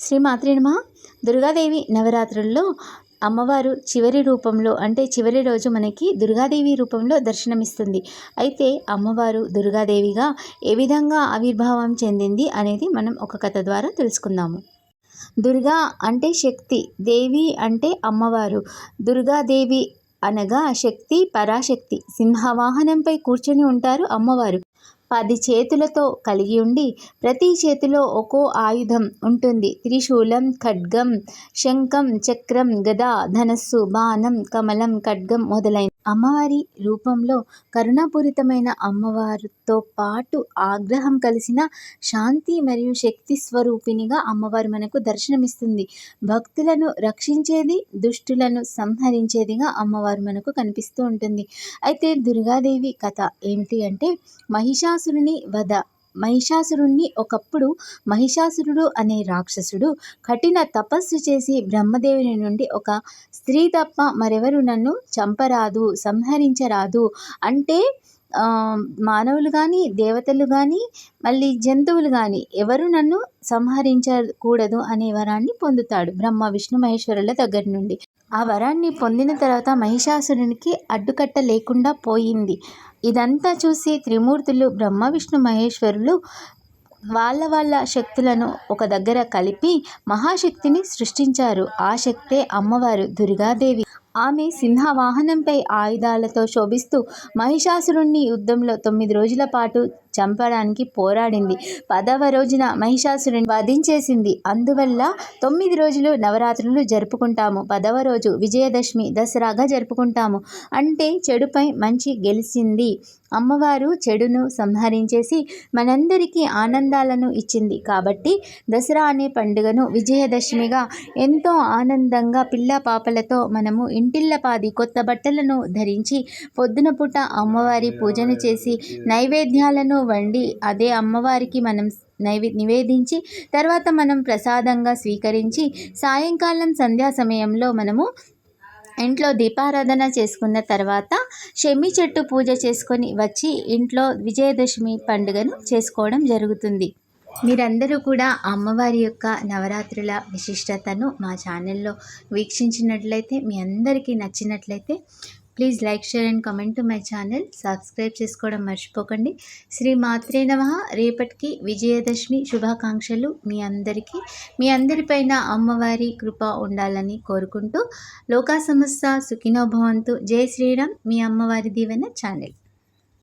శ్రీ మాత్రేనమ దుర్గాదేవి నవరాత్రుల్లో అమ్మవారు చివరి రూపంలో అంటే చివరి రోజు మనకి దుర్గాదేవి రూపంలో దర్శనమిస్తుంది. అయితే అమ్మవారు దుర్గాదేవిగా ఏ విధంగా ఆవిర్భావం చెందింది అనేది మనం ఒక కథ ద్వారా తెలుసుకుందాము. దుర్గా అంటే శక్తి దేవి అంటే అమ్మవారు. దుర్గాదేవి అనగా శక్తి పరాశక్తి. సింహవాహనంపై కూర్చొని ఉంటారు అమ్మవారు. పది చేతులతో కలిగి ఉండి ప్రతి చేతిలో ఒక్కో ఆయుధం ఉంటుంది. త్రిశూలం ఖడ్గం శంఖం చక్రం గద ధనస్సు బాణం కమలం ఖడ్గం మొదలైన అమ్మవారి రూపంలో కరుణాపూరితమైన అమ్మవారితో పాటు ఆగ్రహం కలిసిన శాంతి మరియు శక్తి స్వరూపిణిగా అమ్మవారు మనకు దర్శనమిస్తుంది. భక్తులను రక్షించేది దుష్టులను సంహరించేదిగా అమ్మవారు మనకు కనిపిస్తూ ఉంటుంది. అయితే దుర్గాదేవి కథ ఏమిటి అంటే మహిషాసురుని వధ మహిషాసురుణ్ణి ఒకప్పుడు మహిషాసురుడు అనే రాక్షసుడు కఠిన తపస్సు చేసి బ్రహ్మదేవుని నుండి ఒక స్త్రీ తప్ప మరెవరు నన్ను చంపరాదు సంహరించరాదు అంటే మానవులు కానీ దేవతలు కానీ మళ్ళీ జంతువులు కానీ ఎవరు నన్ను సంహరించకూడదు అనే వరాన్ని పొందుతాడు బ్రహ్మ విష్ణు మహేశ్వరుల దగ్గర నుండి. ఆ వరాన్ని పొందిన తర్వాత మహిషాసురునికి అడ్డుకట్ట లేకుండా పోయింది. ఇదంతా చూసి త్రిమూర్తులు బ్రహ్మ విష్ణు మహేశ్వరులు వాళ్ళ వాళ్ళ శక్తులను ఒక దగ్గర కలిపి మహాశక్తిని సృష్టించారు. ఆ శక్తే అమ్మవారు దుర్గాదేవి. ఆమె సింహవాహనంపై ఆయుధాలతో శోభిస్తూ మహిషాసురుణ్ణి యుద్ధంలో తొమ్మిది రోజుల పాటు చంపడానికి పోరాడింది. పదవ రోజున మహిషాసురుని వధించేసింది. అందువల్ల తొమ్మిది రోజులు నవరాత్రులు జరుపుకుంటాము. పదవ రోజు విజయదశమి దసరాగా జరుపుకుంటాము. అంటే చెడుపై మంచి గెలిచింది. అమ్మవారు చెడును సంహరించేసి మనందరికీ ఆనందాలను ఇచ్చింది. కాబట్టి దసరా అనే పండుగను విజయదశమిగా ఎంతో ఆనందంగా పిల్ల పాపలతో మనము ఇంటిల్లపాది కొత్త బట్టలను ధరించి పొద్దున పూట అమ్మవారి పూజను చేసి నైవేద్యాలను వండి అదే అమ్మవారికి మనం నైవే నివేదించి తర్వాత మనం ప్రసాదంగా స్వీకరించి సాయంకాలం సంధ్యా సమయంలో మనము ఇంట్లో దీపారాధన చేసుకున్న తర్వాత షమి చెట్టు పూజ చేసుకొని వచ్చి ఇంట్లో విజయదశమి పండుగను చేసుకోవడం జరుగుతుంది. మీరందరూ కూడా అమ్మవారి యొక్క నవరాత్రుల విశిష్టతను మా ఛానల్లో వీక్షించినట్లయితే మీ అందరికీ నచ్చినట్లయితే please like share and comment to my channel. Subscribe చేసుకోవడం మర్చిపోకండి. శ్రీ మాత్రే నమ. రేపటికి విజయదశమి శుభాకాంక్షలు మీ అందరికీ. మీ అందరిపైన అమ్మవారి కృప ఉండాలని కోరుకుంటూ లోకా సమస్త సుఖినోభవంతు జై శ్రీరామ్. మీ అమ్మవారి దీవెన ఛానల్.